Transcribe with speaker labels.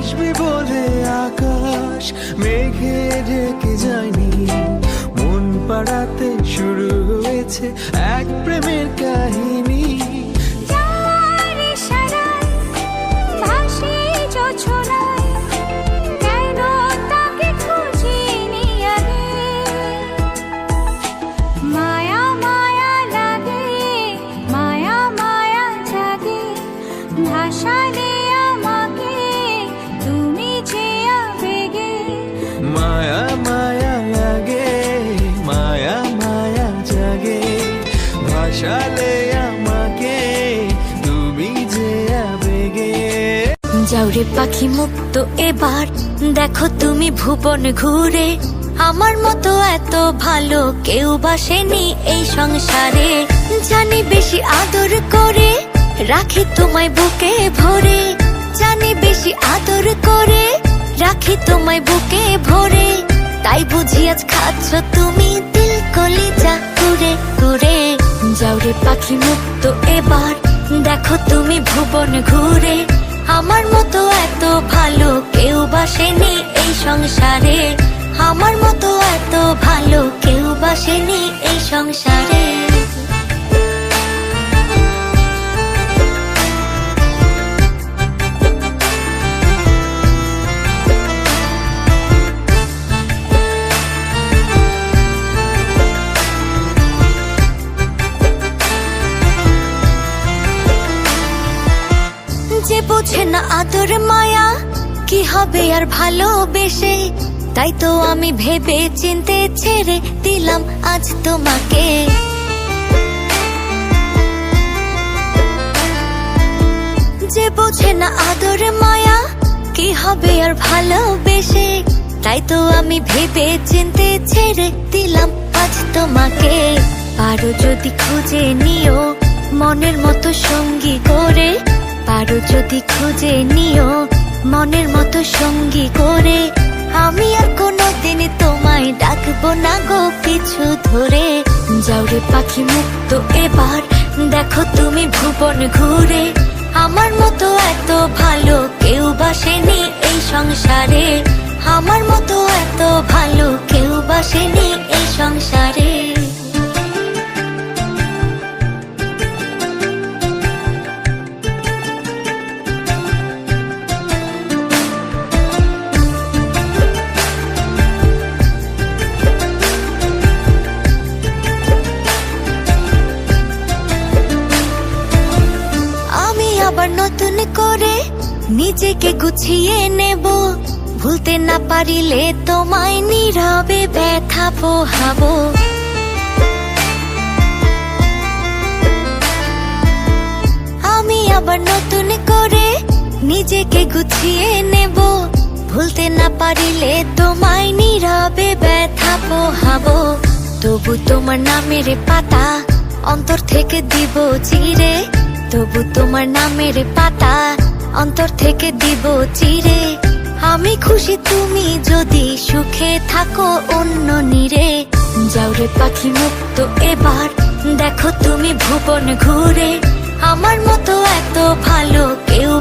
Speaker 1: আসবি বলে আকাশ মেঘে ঢেকে যায়নি। মন পাড়াতে শুরু হয়েছে এক প্রেমের কাহিনী।
Speaker 2: যাওরে পাখি মুক্ত এবার। দেখো তুমি ভুবন ঘুরে, আমার মতো এত ভালো কেউ বাসেনি এই সংসারে। জানি বেশি আদর করে, রাখি তোমায় বুকে ভরে। জানি বেশি আদর করে, রাখি তোমায় বুকে ভরে। তাই বুঝি আজ খাচ্ছ তুমি দিল কলিজা কুরে কুরে যাওরে পাখি মুক্ত এবার, দেখো তুমি ভুবন ঘুরে। আমার মতো এত ভালো কেউ বাসেনি এই সংসারে। আমার মতো এত ভালো কেউ বাসেনি এই সংসারে। বোঝে না আদর মায়া, কি হবে আর ভালোবেসে? তাই তো আমি ভেবে চিনতে ছেড়ে দিলাম আজ তোমাকে। যে বোঝে না আদর মায়া, কি হবে আর ভালোবেসে? তাই তো আমি ভেবে চিনতে ছেড়ে দিলাম আজ তোমাকে। পারো যদি খুঁজে নিও মনের মতো সঙ্গী করে পারো যদি খুঁজে নিও মনের মতো সঙ্গী করে। আমি আর কোনোদিন তোমায় ডাকবো না গো পিছু ধরে। যাও রে পাখি মুক্ত এবার, দেখো তুমি ভুবন ঘুরে। আমার মতো এত ভালো কেউ বাসেনি এই সংসারে। আমার মতো এত ভালো কেউ বাসেনি নিজেকে গুছিয়ে নেব। ভুলতে না পারিলে তোমায় নীরবে ব্যথা পোহাবো। আমি আবার নতুন করে নিজেকে গুছিয়ে নেব। ভুলতে না পারিলে তোমায় নীরবে ব্যথা পোহাবো। তবু তোমার নামের পাতা অন্তর থেকে দিব চিরে। তবু তোমার নামের পাতা অন্তর থেকে দিব চিরে। আমি খুশি, তুমি যদি সুখে থাকো অন্য নিরে। যাও রে পাখি মুক্ত এবার, দেখো তুমি ভুবন ঘুরে। আমার মতো এত ভালো কেউ